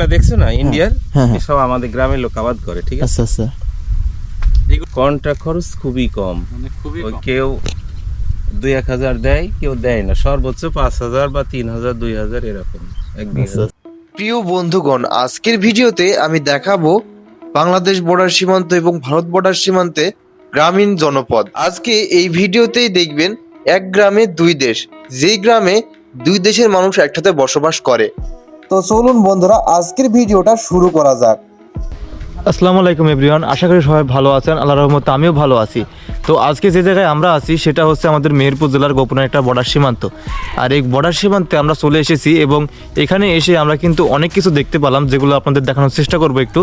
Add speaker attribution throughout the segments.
Speaker 1: গুলা দেখছ না? ইন্ডিয়ার?
Speaker 2: হ্যাঁ, হ্যাঁ।
Speaker 1: সব আমাদের গ্রামের লোক আবাদ করে ঠিক আছে?
Speaker 2: আচ্ছা আচ্ছা।
Speaker 1: কন্ট্রাক্ট খরচ খুবই কম।
Speaker 3: মানে খুবই
Speaker 1: কেউ দুই এক হাজার দেয় কেউ দেয় না। সর্বোচ্চ পাঁচ হাজার বা তিন হাজার দুই হাজার এরকম।
Speaker 4: প্রিয় বন্ধুগণ আজকের ভিডিওতে আমি দেখাবো বাংলাদেশ বর্ডার সীমান্ত এবং ভারত বর্ডার সীমান্তে গ্রামীণ জনপদ। আজকে এই ভিডিওতেই দেখবেন এক গ্রামে দুই দেশ। যেই গ্রামে দুই দেশের মানুষ একসাথে বসবাস করে। তো চলুন বন্ধুরা আজকের ভিডিওটা শুরু করা যাক।
Speaker 2: আসসালামু আলাইকুম এভরিওয়ান, আশা করি সবাই ভালো আছেন আল্লাহ রহমত আমিও ভালো আছি। তো আজকে যে জায়গায় আমরা আছি, সেটা হচ্ছে আমাদের মেহেরপুর জেলার গোপনের একটা বর্ডার সীমান্ত। আর এই বর্ডার সীমান্তে আমরা চলে এসেছি এবং এখানে এসে আমরা কিন্তু অনেক কিছু দেখতে পেলাম, যেগুলো আপনাদের দেখানোর চেষ্টা করব একটু।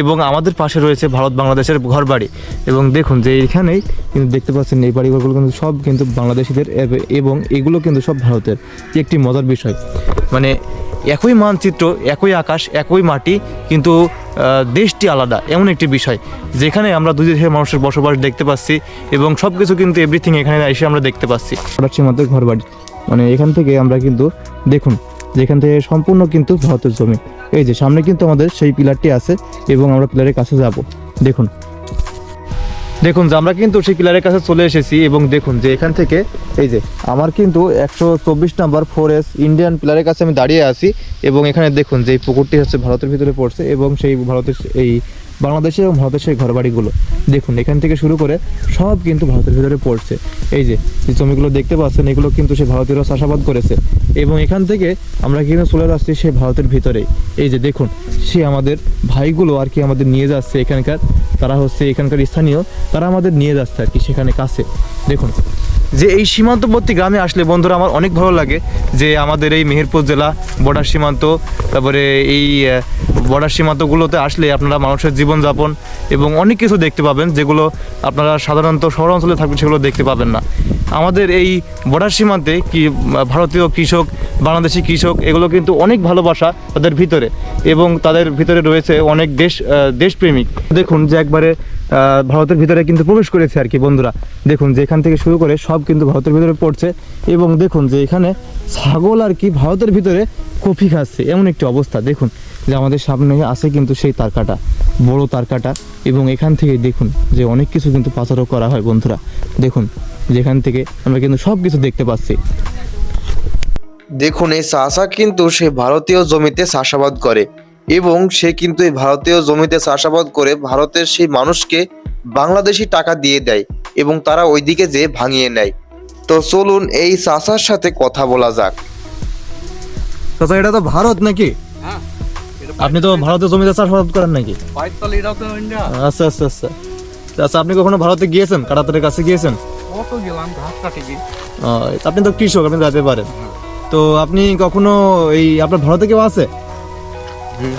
Speaker 2: এবং আমাদের পাশে রয়েছে ভারত বাংলাদেশের ঘর বাড়ি এবং দেখুন যে এখানেই কিন্তু দেখতে পাচ্ছেন, এই বাড়িঘরগুলো কিন্তু সব কিন্তু বাংলাদেশিদের, এবং এগুলো কিন্তু সব ভারতের। একটি মজার বিষয়। মানে একই মানচিত্র, একই আকাশ, একই মাটি, কিন্তু দেশটি আলাদা, এমন একটি বিষয়। যেখানে আমরা দুই দেশের মানুষের বসবাস দেখতে পাচ্ছি এবং সব কিছু কিন্তু এভরিথিং এখানে এসে আমরা দেখতে পাচ্ছি। মতো ঘর বাড়ি মানে এখান থেকে আমরা কিন্তু দেখুন, যেখান থেকে সম্পূর্ণ কিন্তু ভারতের জমি। এই যে সামনে কিন্তু আমাদের সেই পিলারটি আছে এবং আমরা পিলারের কাছে যাব। দেখুন দেখুন যে আমরা কিন্তু সেই পিলারের কাছে চলে এসেছি এবং দেখুন যে এখান থেকে, এই যে, আমার কিন্তু একশো চব্বিশ নাম্বার ফোর এস ইন্ডিয়ান পিলারের কাছে আমি দাঁড়িয়ে আছি এবং এখানে দেখুন যে এই পুকুরটি হচ্ছে ভারতের ভিতরে পড়ছে এবং সেই ভারতের, এই বাংলাদেশে এবং ভারতের সেই ঘরবাড়িগুলো। দেখুন, এখান থেকে শুরু করে সব কিন্তু ভারতের ভিতরে পড়ছে। এই যে জমিগুলো দেখতে পাচ্ছেন, এগুলো কিন্তু সে ভারতীয়রা চাষাবাদ করেছে। এবং এখান থেকে আমরা কিন্তু চলে যাচ্ছি সেই ভারতের ভিতরেই। এই যে, দেখুন, সে আমাদের ভাইগুলো আর কি আমাদের নিয়ে যাচ্ছে এখানকার তারা হচ্ছে এখানকার স্থানীয় তারা আমাদের নিয়ে যাচ্ছে আর কি সেখানে কাছে। দেখুন। যে এই সীমান্তবর্তী গ্রামে আসলে বন্ধুরা আমার অনেক ভালো লাগে যে আমাদের এই মেহেরপুর জেলা বর্ডার সীমান্ত, তারপরে এই বর্ডার সীমান্তগুলোতে আসলে আপনারা মানুষের জীবনযাপন এবং অনেক কিছু দেখতে পাবেন যেগুলো আপনারা সাধারণত শহর অঞ্চলে থাকবেন সেগুলো দেখতে পাবেন না। আমাদের এই বর্ডার সীমান্তে কি, ভারতীয় কৃষক, বাংলাদেশি কৃষক এগুলো কিন্তু অনেক ভালোবাসা তাদের ভিতরে এবং তাদের ভিতরে রয়েছে অনেক দেশ দেশপ্রেমিক। দেখুন যে একবারে ভারতের ভিতরে কিন্তু প্রবেশ করেছে আর কি বন্ধুরা। দেখুন যে এখান থেকে শুরু করে সব কিন্তু ভারতের ভিতরে পড়ছে এবং দেখুন যে এখানে ছাগল আর কি ভারতের ভিতরে কফি খাচ্ছে। এমন একটি অবস্থা। দেখুন, যে আমাদের সামনে আছে কিন্তু সেই তারকাটা, বড় তারকাটা এবং এখান থেকে দেখুন যে অনেক কিছু কিন্তু পাচারও করা হয় বন্ধুরা। দেখুন, যেখান থেকে আমরা কিন্তু সব কিছু দেখতে পাচ্ছি।
Speaker 4: দেখুন, এই চাষা কিন্তু সে ভারতীয় জমিতে চাষাবাদ করে। এবং সে কিন্তু এই ভারতীয় জমিতে চাষাবাদ করে ভারতের সেই মানুষকে বাংলাদেশি টাকা দিয়ে দেয় এবং তারা ওইদিকে যেয়ে ভাঙিয়ে নেয়। তো চলুন এই চাষার সাথে কথা বলা যাক।
Speaker 2: চাচা এটা তো ভারত নাকি?
Speaker 3: হ্যাঁ,
Speaker 2: আপনি তো ভারতের জমিতে চাষাবাদ করেন নাকি। আচ্ছা আচ্ছা আচ্ছা। আচ্ছা আপনি কখনো ভারতে গিয়েছেন? কাটাতারের কাছে গিয়েছেন? আপনি তো কৃষক আপনি যেতে পারেন। তো আপনি কখনো এই আপনার ভারতে কেউ আছে?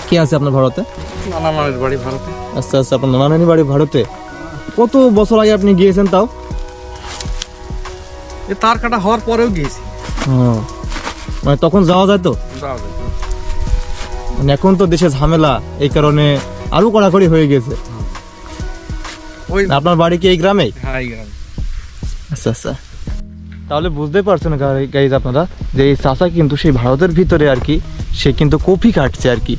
Speaker 2: কে আছে আপনার ভারতে?
Speaker 3: নানা বাড়ি ভারতে।
Speaker 2: আচ্ছা আচ্ছা আপনার নানানি বাড়ি ভারতে। কত বছর আগে আপনি গিয়েছেন তাও?
Speaker 3: এ তার কাটা হওয়ার পরেও গিয়েছি।
Speaker 2: ও, মানে তখন যাওয়া যায় তো?
Speaker 3: যাওয়া যায়।
Speaker 2: মানে এখন তো দেশে ঝামেলা এই কারণে আরও কড়াকড়ি হয়ে গেছে।
Speaker 3: ওই
Speaker 2: আপনার বাড়ি কি এই
Speaker 3: হ্যাঁ এই গ্রামে।
Speaker 2: আচ্ছা আচ্ছা। তাহলে বুঝতে পারছেন গাইজ আপনারা যে এই চাষা কিন্তু সেই ভারতের ভিতরে আর কি, সে কিন্তু কপি কাটছে আর কি।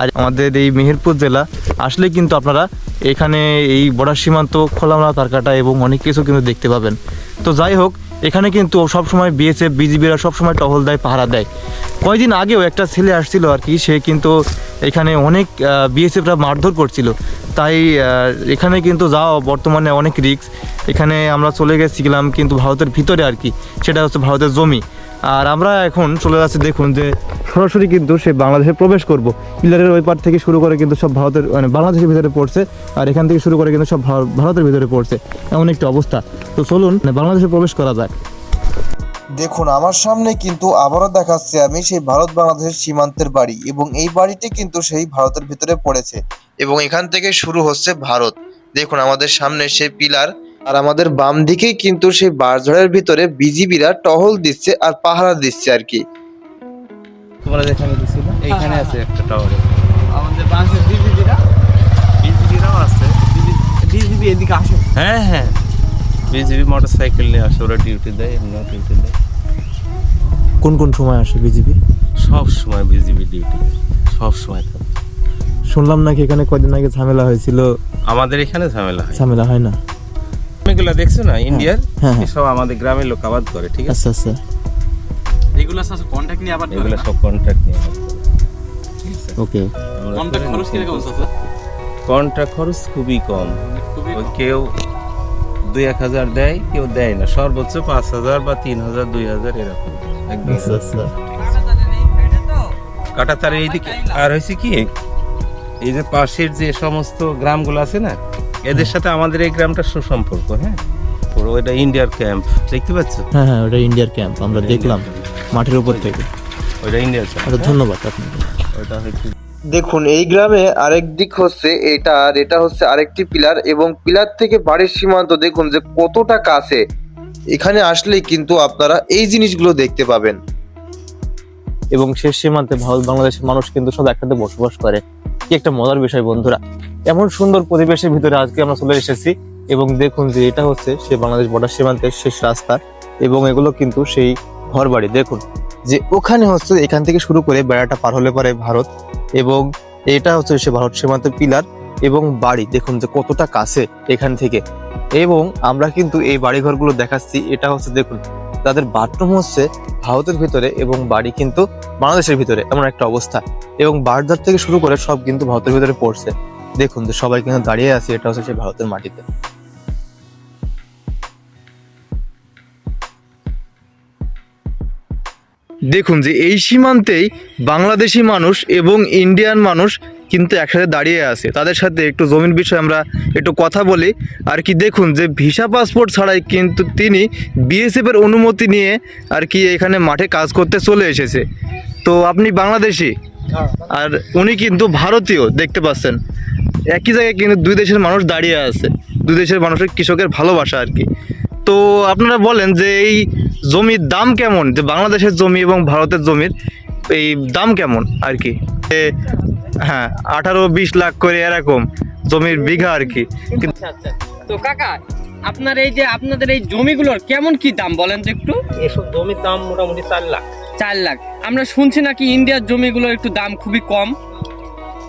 Speaker 2: আর আমাদের এই মেহেরপুর জেলা, আসলে কিন্তু আপনারা এখানে এই বর্ডার সীমান্ত, খোলামলা তারকাটা এবং অনেক কিছু কিন্তু দেখতে পাবেন। তো যাই হোক এখানে কিন্তু সবসময় বিএসএফ বিজিবিরা সবসময় টহল দেয়, পাহারা দেয়। কয়েকদিন আগেও একটা ছেলে আসছিল আর কি, সে কিন্তু এখানে অনেক বিএসএফরা মারধর করছিল। তাই এখানে কিন্তু যাওয়া বর্তমানে অনেক রিস্ক। এখানে আমরা চলে গেছিলাম কিন্তু ভারতের ভিতরে আর কি, সেটা হচ্ছে ভারতের জমি। আর আমরা এখন চলে যাচ্ছি, দেখুন যে সরাসরি কিন্তু সে বাংলাদেশে প্রবেশ করব। পিলারের ওই পার থেকে শুরু করে কিন্তু সব ভারতের মানে বাংলাদেশের ভিতরে পড়ছে, আর এখান থেকে শুরু করে কিন্তু সব ভার- ভারতের ভিতরে পড়ছে। এমন একটি অবস্থা। তো চলুন মানে বাংলাদেশে প্রবেশ করা যাক।
Speaker 4: দেখুন, আমার সামনে কিন্তু আবারও দেখাচ্ছে আমি সেই ভারত বাংলাদেশের সীমান্তের বাড়ি এবং এই বাড়িটি কিন্তু সেই ভারতের ভিতরে পড়েছে এবং এখান থেকে শুরু হচ্ছে ভারত। দেখুন, আমাদের সামনে সেই পিলার, আর আমাদের বাম দিকেই কিন্তু সেই বারঝড়ের ভিতরে বিজিবিরা টহল দিচ্ছে আর পাহারা দিচ্ছে আর কি।
Speaker 1: তোমরা যেখানে দিছিল এইখানে আছে একটা টাওয়ারে
Speaker 3: আমাদের বাংলাদেশের বিজিবিরা
Speaker 1: বিজিবিরাও আছে।
Speaker 3: বিজিবি এদিকে আসে।
Speaker 1: হ্যাঁ হ্যাঁ। বিজিবি মোটর সাইকেল নিয়ে আসে ওরা ডিউটি দেয় এমনিও ডিউটি দেয়।
Speaker 2: কোন কোন সময় আসে বিজিবি?
Speaker 1: সব সময় বিজিবি ডিউটি সব সময় থাকে।
Speaker 2: শুনলাম নাকি এখানে কয়দিন আগে ঝামেলা হয়েছিল?
Speaker 1: আমাদের এখানে ঝামেলা হয়।
Speaker 2: ঝামেলা হয় না?
Speaker 1: এগুলো দেখছ না ইন্ডিয়ার?
Speaker 2: হ্যাঁ, হ্যাঁ।
Speaker 1: আমাদের গ্রামের লোক আবাদ করে ঠিক আছে?
Speaker 2: আচ্ছা আচ্ছা।
Speaker 3: এগুলো স্যার কন্ট্যাক্ট নিয়ে আবার
Speaker 1: এগুলো সব কন্ট্রাক্ট নিয়ে। আমরা
Speaker 3: কন্ট্যাক্ট খরচ। কীরকম স্যার?
Speaker 1: কন্ট্রাক্ট খরচ খুবই কম। কেউ দুই এক হাজার দেয় কেউ দেয় না। সর্বোচ্চ পাঁচ হাজার বা তিন হাজার দুই হাজার এরকম। একদম।
Speaker 2: আচ্ছা
Speaker 1: কাটাতার এইদিকে আর হয়েছে কি এই যে পাশের যে সমস্ত গ্রামগুলো আছে না এদের সাথে আমাদের এই গ্রামটা সুসম্পর্ক হ্যাঁ? পুরো এটা ইন্ডিয়ার ক্যাম্প দেখতে পাচ্ছ?
Speaker 2: হ্যাঁ হ্যাঁ ওটা ইন্ডিয়ার ক্যাম্প আমরা দেখলাম। মাঠের উপর থেকে।
Speaker 1: ওইটা
Speaker 2: আচ্ছা ধন্যবাদ আপনাকে।
Speaker 1: ওইটা হচ্ছে
Speaker 4: দেখুন এই গ্রামে আরেক দিক হচ্ছে এটা আর এটা হচ্ছে আরেকটি পিলার এবং পিলার থেকে বাড়ির সীমান্ত। দেখুন যে কতটা কাছে। এখানে আসলেই কিন্তু আপনারা এই জিনিসগুলো দেখতে পাবেন।
Speaker 2: এবং শেষ সীমান্তে ভারত বাংলাদেশের মানুষ কিন্তু সব একসাথে বসবাস করে। কি একটা মজার বিষয় বন্ধুরা। এমন সুন্দর পরিবেশের ভিতরে আজকে আমরা চলে এসেছি এবং দেখুন যে এটা হচ্ছে সে বাংলাদেশ বর্ডার সীমান্তের শেষ রাস্তা এবং এগুলো কিন্তু সেই ঘর বাড়ি দেখুন, যে ওখানে হচ্ছে এখান থেকে শুরু করে বেড়াটা পার হলে পরে ভারত এবং এটা হচ্ছে সে ভারত সীমান্ত পিলার এবং বাড়ি। দেখুন যে কতটা কাছে এখান থেকে। এবং আমরা কিন্তু এই বাড়িঘরগুলো দেখাচ্ছি। এটা হচ্ছে দেখুন, তাদের বাথরুম হচ্ছে ভারতের ভিতরে এবং বাড়ি কিন্তু বাংলাদেশের ভিতরে, এমন একটা অবস্থা। এবং বারদার থেকে শুরু করে সব কিন্তু ভারতের ভিতরে পড়ছে। দেখুন যে সবাই কিন্তু দাঁড়িয়ে আছে, এটা হচ্ছে সে ভারতের মাটিতে। দেখুন যে এই সীমান্তেই বাংলাদেশি মানুষ এবং ইন্ডিয়ান মানুষ কিন্তু একসাথে দাঁড়িয়ে আছে। তাদের সাথে একটু জমির বিষয়ে আমরা একটু কথা বলি। আর কি দেখুন যে ভিসা পাসপোর্ট ছাড়াই কিন্তু তিনি বিএসএফ এর অনুমতি নিয়ে আর কি এখানে মাঠে কাজ করতে চলে এসেছে। তো আপনি বাংলাদেশি? আর উনি কিন্তু ভারতীয় দেখতে পাচ্ছেন। একই জায়গায় কিন্তু দুই দেশের মানুষ দাঁড়িয়ে আছে। দুই দেশের মানুষের কৃষকের ভালোবাসা আর কি। তো আপনারা বলেন যে এই জমির দাম কেমন? যে বাংলাদেশের জমি এবং ভারতের জমির এই দাম কেমন আর কি? এ, হ্যাঁ আঠারো বিশ লাখ করে এরকম জমির বিঘা আর কি।
Speaker 5: আচ্ছা আচ্ছা। তো কাকা আপনার এই যে আপনাদের এই জমিগুলোর কেমন কি দাম বলেন তো একটু?
Speaker 6: এসব জমির দাম মোটামুটি চার লাখ।
Speaker 5: চার লাখ। আমরা শুনছি নাকি ইন্ডিয়ার জমিগুলোর একটু দাম খুবই কম।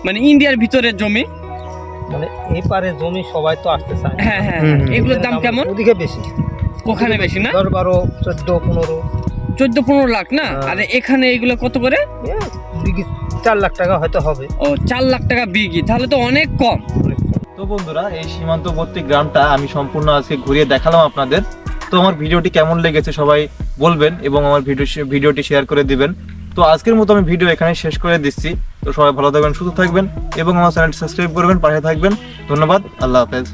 Speaker 5: মানে ইন্ডিয়ার ভিতরের জমি।
Speaker 6: মানে এই পারে জমি সবাই তো আসতে চায়।
Speaker 5: হ্যাঁ হ্যাঁ হ্যাঁ। এগুলোর দাম কেমন?
Speaker 6: ওদিকে বেশি।
Speaker 5: ওখানে বেশি না?
Speaker 6: দশ বারো চোদ্দ পনেরো।
Speaker 5: চোদ্দ পনেরো লাখ না?
Speaker 6: হ্যাঁ।
Speaker 5: আর এখানে এগুলো কত করে?
Speaker 6: এ, চার লাখ টাকা হয়তো হবে।
Speaker 5: ও চার লাখ টাকা বিঘি তাহলে তো অনেক কম।
Speaker 2: তো বন্ধুরা এই সীমান্তবর্তী গ্রামটা আমি সম্পূর্ণ আজকে ঘুরিয়ে দেখালাম আপনাদের। তো আমার ভিডিওটি কেমন লেগেছে সবাই বলবেন এবং আমার ভিডিও ভিডিওটি শেয়ার করে দিবেন। তো আজকের মতো আমি ভিডিও এখানে শেষ করে দিচ্ছি। তো সবাই ভালো থাকবেন সুস্থ থাকবেন এবং আমার চ্যানেলটি সাবস্ক্রাইব করবেন পাশে থাকবেন। ধন্যবাদ আল্লাহ হাফেজ।